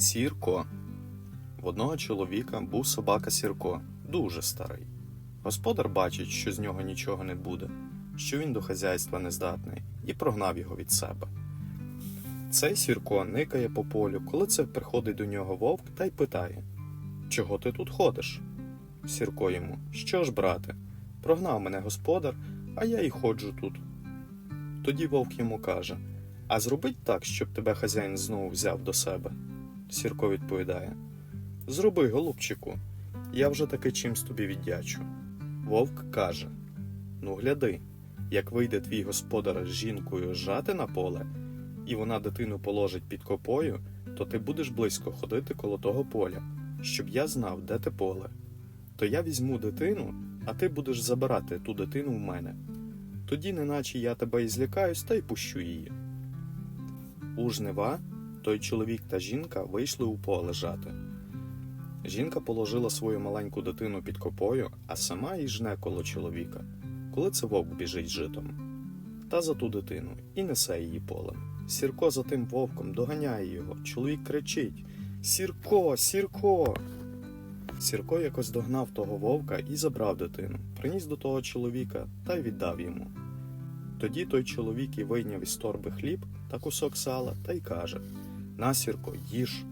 Сірко. В одного чоловіка був собака Сірко, дуже старий. Господар бачить, що з нього нічого не буде, що він до хазяйства не здатний, і прогнав його від себе. Цей Сірко никає по полю, коли це приходить до нього вовк та й питає: Чого ти тут ходиш? Сірко йому, що ж, брате, прогнав мене господар, а я й ходжу тут. Тоді вовк йому каже: А зробить так, щоб тебе хазяїн знову взяв до себе. Сірко відповідає: Зроби, голубчику, я вже таки чимсь тобі віддячу. Вовк каже: Ну, гляди, як вийде твій господар з жінкою жати на поле, і вона дитину положить під копою, то ти будеш близько ходити коло того поля, щоб я знав, де те поле. То я візьму дитину, а ти будеш забирати ту дитину в мене. Тоді, неначе я тебе і злякаюсь, та й пущу її. У жнива той чоловік та жінка вийшли у поле жати. Жінка положила свою маленьку дитину під копою, а сама й жне коло чоловіка, коли це вовк біжить житом. Та за ту дитину і несе її полем. Сірко за тим вовком доганяє його. Чоловік кричить: Сірко, Сірко! Сірко якось догнав того вовка і забрав дитину, приніс до того чоловіка та й віддав йому. Тоді той чоловік і вийняв із торби хліб та кусок сала та й каже: На, Сірко, їж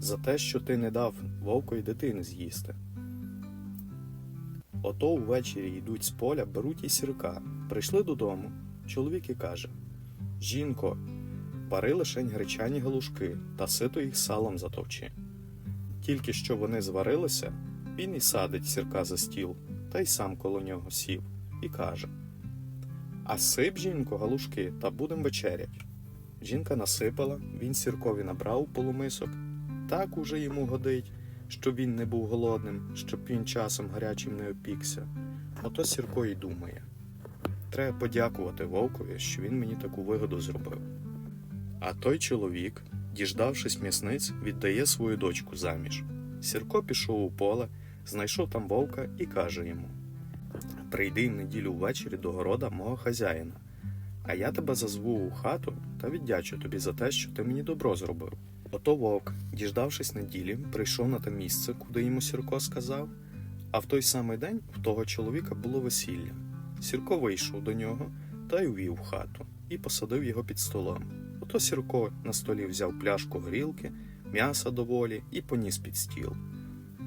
за те, що ти не дав вовкові дитини з'їсти. Ото увечері йдуть з поля, беруть і сірка. Прийшли додому. Чоловік і каже: Жінко, вари лишень гречані галушки та сито їх салом затовчи. Тільки що вони зварилися, він і садить сірка за стіл, та й сам коло нього сів, і каже: А сип, жінко, галушки, та будем вечерять. Жінка насипала, він сіркові набрав полумисок, так уже йому годить, щоб він не був голодним, щоб він часом гарячим не опікся. Ото Сірко й думає. Треба подякувати вовкові, що він мені таку вигоду зробив. А той чоловік, діждавшись м'ясниць, віддає свою дочку заміж. Сірко пішов у поле, знайшов там вовка і каже йому: Прийди в неділю ввечері до города мого хазяїна, а я тебе зазву у хату та віддячу тобі за те, що ти мені добро зробив. Ото вовк, діждавшись неділі, прийшов на те місце, куди йому Сірко сказав, а в той самий день в того чоловіка було весілля. Сірко вийшов до нього та й увів хату і посадив його під столом. Ото Сірко на столі взяв пляшку горілки, м'яса доволі і поніс під стіл.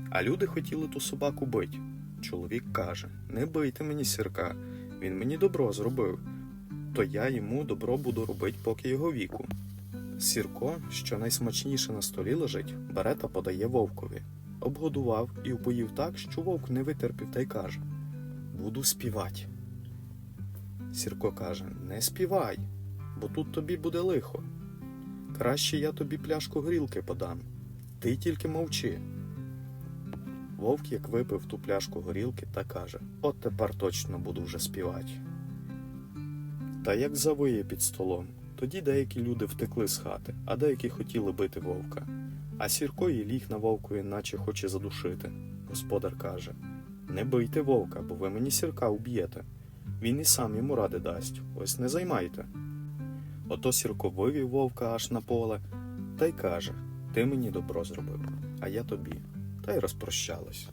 А люди хотіли ту собаку бить. Чоловік каже: Не бийте мені сірка, він мені добро зробив, то я йому добро буду робити, поки його віку. Сірко, що найсмачніше на столі лежить, бере та подає вовкові. Обгодував і упоїв так, що вовк не витерпів та й каже: Буду співати. Сірко каже: Не співай, бо тут тобі буде лихо. Краще я тобі пляшку горілки подам. Ти тільки мовчи. Вовк як випив ту пляшку горілки та каже: От тепер точно буду вже співати. Та як завиє під столом, тоді деякі люди втекли з хати, а деякі хотіли бити вовка. А Сірко і ліг на вовкові, наче хоче задушити. Господар каже: Не бийте вовка, бо ви мені сірка уб'єте. Він і сам йому ради дасть, ось не займайте. Ото Сірко вивів вовка аж на поле та й каже: Ти мені добро зробив, а я тобі. Та й розпрощались.